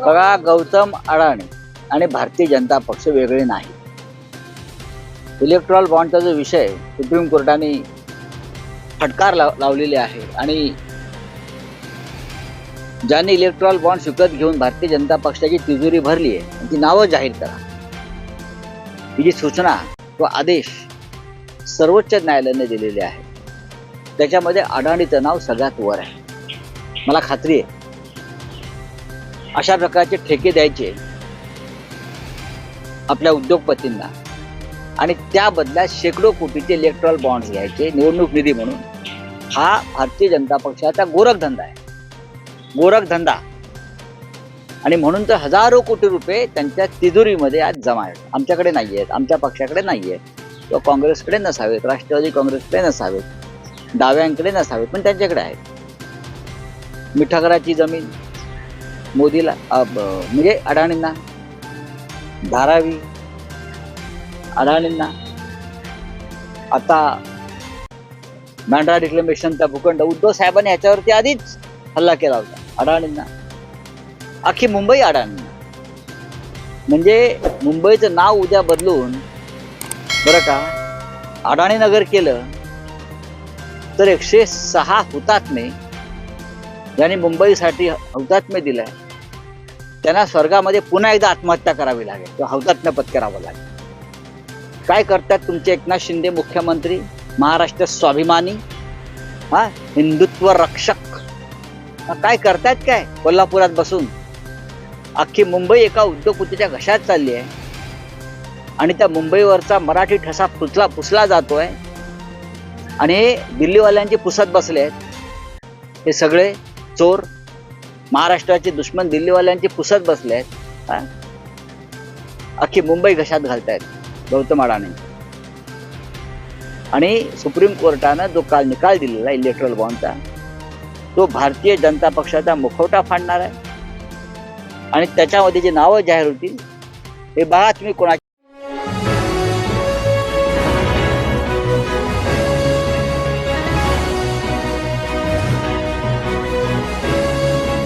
बघा गौतम अडाणी आणि भारतीय जनता पक्ष वेगळे नाही. इलेक्ट्रॉल बॉन्डचा जो विषय सुप्रीम कोर्टाने फटकार लाव लावलेले आहे आणि ज्यांनी इलेक्ट्रॉल बॉन्ड विकत घेऊन भारतीय जनता पक्षाची तिजोरी भरली आहे ती नावं जाहीर करा. ही जी सूचना व आदेश सर्वोच्च न्यायालयाने दिलेले आहे त्याच्यामध्ये अडाणीचं नाव सगळ्यात वर आहे. मला खात्री आहे अशा प्रकारचे ठेके द्यायचे आपल्या उद्योगपतींना. आणि त्या बदल्यात शेकडो कोटीचे इलेक्ट्रॉल बॉन्ड्स घ्यायचे निवडणूक निधी म्हणून. हा भारतीय जनता पक्षाचा गोरखधंदा आहे. गोरखधंदा आणि म्हणून तर हजारो कोटी रुपये त्यांच्या तिजोरीमध्ये आज जमा आहेत. आमच्याकडे नाही आहेत आमच्या पक्षाकडे नाही आहेत. किंवा काँग्रेसकडे नसावेत राष्ट्रवादी काँग्रेसकडे नसावेत डाव्यांकडे नसावेत पण त्यांच्याकडे आहेत. मिठागराची जमीन मोदीला म्हणजे अडाणींना. धारावी अडाणींना. आता बँड्रा डिक्लेमेशनचा भूखंड उद्धव साहेबांनी याच्यावरती आधीच हल्ला केला होता अडाणींना. अख्खी मुंबई अडाणींना. म्हणजे मुंबईचं नाव उद्या बदलून बरं का अडाणी नगर केलं तर एकशे सहा हुतात्मे ज्यांनी मुंबईसाठी हौतात्म्य दिलाय त्यांना स्वर्गामध्ये पुन्हा एकदा आत्महत्या करावी लागेल. किंवा हौतात्म्य पत्करावं लागेल. काय करतात तुमचे एकनाथ शिंदे मुख्यमंत्री? महाराष्ट्र स्वाभिमानी? हा? हिंदुत्व रक्षक? काय करतायत काय? कोल्हापुरात बसून? अख्खी मुंबई एका उद्योगपतीच्या घशात चालली आहे. आणि त्या मुंबईवरचा मराठी ठसा पुसला पुसला जातोय. आणि हे दिल्लीवाल्यांचे पुसत बसले आहेत. हे सगळे चोर महाराष्ट्राचे दुश्मन दिल्लीवाल्यांचे पुसत बसले आहेत. अख्खी मुंबई घशात घालतायत गौतम अडाणी. आणि सुप्रीम कोर्टानं जो काल निकाल दिलेला इलेक्ट्रल बॉन्डचा तो भारतीय जनता पक्षाचा मुखवटा फाडणार आहे. आणि त्याच्यामध्ये जी नावं जाहीर होतील हे बघा तुम्ही कोणाची